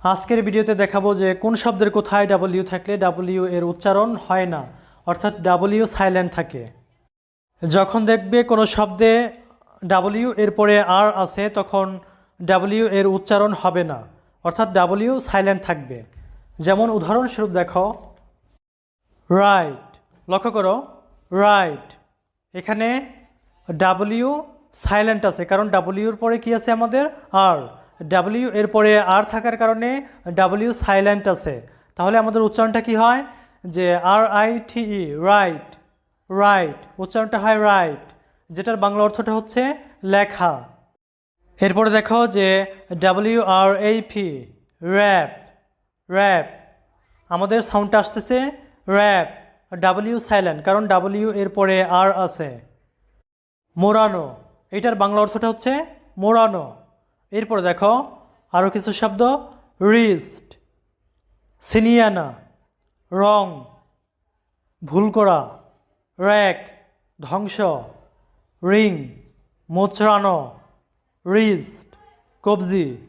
আজকের ভিডিওতে দেখাবো যে কোন শব্দের কোথায় ডাব্লিউ থাকলে ডাব্লিউ এর উচ্চারণ হয় না, অর্থাৎ ডাব্লিউ সাইলেন্ট থাকে। যখন দেখবে কোনো শব্দে ডাব্লিউ এর পরে আর আছে, তখন ডাব্লিউ এর উচ্চারণ হবে না, অর্থাৎ ডাব্লিউ সাইলেন্ট থাকবে। যেমন উদাহরণস্বরূপ দেখো রাইট লক্ষ্য করো রাইট এখানে ডাব্লিউ সাইলেন্ট আছে, কারণ ডাব্লিউর পরে কি আছে আমাদের? আর ডাব্লিউ এর পরে আর থাকার কারণে ডাব্লিউ সাইলেন্ট আছে। তাহলে আমাদের উচ্চারণটা কি হয়? যে R I T E right right উচ্চারণটা হয় রাইট যেটার বাংলা অর্থটা হচ্ছে লেখা। এরপরে দেখো যে ডাব্লিউ আর এই পি র্যাপ র্যাপ আমাদের সাউন্ডটা আসতেছে র্যাপ ডাব্লিউ সাইলেন্ট কারণ ডাব্লিউ এর পরে আর আছে। মোড়ানো এটার বাংলা অর্থটা হচ্ছে মোড়ানো এরপরে দেখো আরও কিছু শব্দ রিস্ট সিনিয়ানা, রং, ভুল করা র্যাক ধ্বংস রিং মোচড়ানো রিস্ট কবজি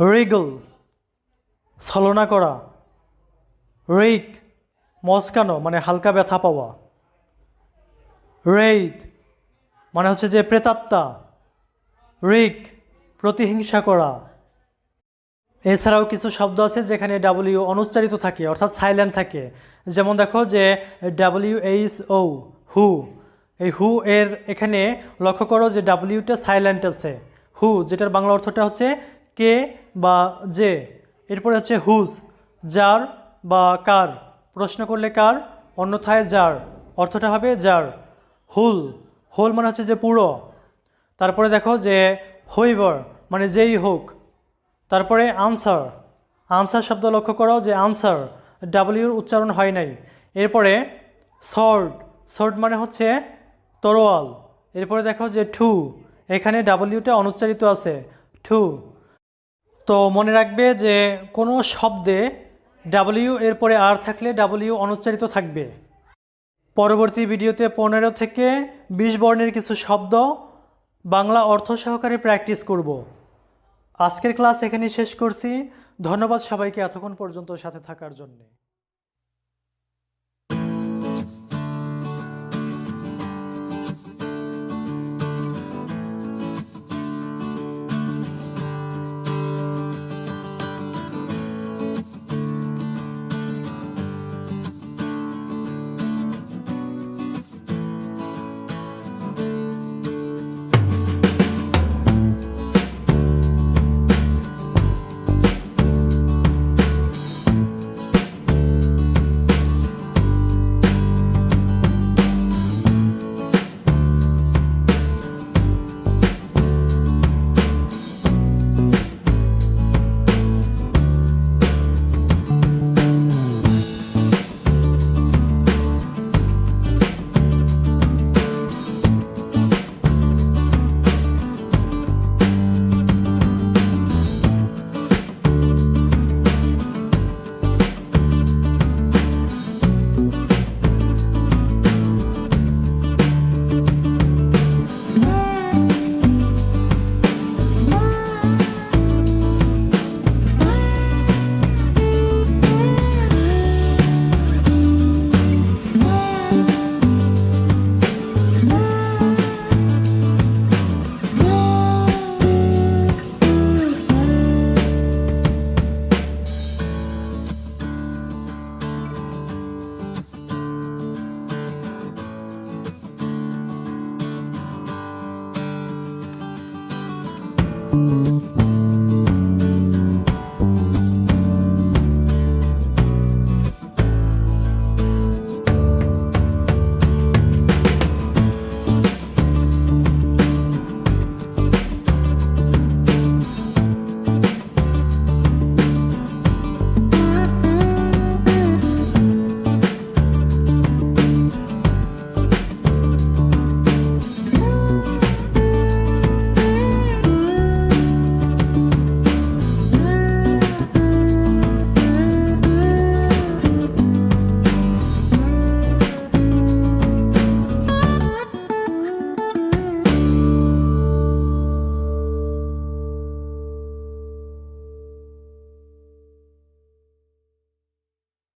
রিগল ছলনা করা রিক মস্কানো মানে হালকা ব্যথা পাওয়া রেইড মানে হচ্ছে যে প্রেতাত্মা রিক প্রতিহিংসা করা। এছাড়াও কিছু শব্দ আছে যেখানে ডাব্লিউ অনুচ্চারিত থাকে, অর্থাৎ সাইলেন্ট থাকে। যেমন দেখো যে ডাব্লিউ এইচ ও হু এই হু এর এখানে লক্ষ্য করো যে ডাব্লিউটা সাইলেন্ট আছে। হু যেটার বাংলা অর্থটা হচ্ছে কে বা যে। এরপরে হচ্ছে হুজ যার বা কার। প্রশ্ন করলে কার? অন্যথায় যার। অর্থটা হবে যার। হুল হোল মানে হচ্ছে যে পুরো। তারপরে দেখো যে হইবার মানে যেই হোক। তারপরে আনসার আনসার শব্দ লক্ষ্য করো যে আনসার ডাব্লিউর উচ্চারণ হয় নাই। এরপরে সর্ড সর্ড মানে হচ্ছে তরোয়াল। এরপরে দেখো যে ঠু এখানে ডাব্লিউটা অনুচ্চারিত আছে ঠু তো মনে রাখবে যে কোনো শব্দে ডাব্লিউ এরপরে আর থাকলে ডাব্লিউ অনুচ্চারিত থাকবে। পরবর্তী ভিডিওতে পনেরো থেকে বিশ বর্ণের কিছু শব্দ বাংলা অর্থ সহকারে প্র্যাকটিস করব। আজকের ক্লাস এখানেই শেষ করছি। ধন্যবাদ সবাইকে এতক্ষণ পর্যন্ত সাথে থাকার জন্যে।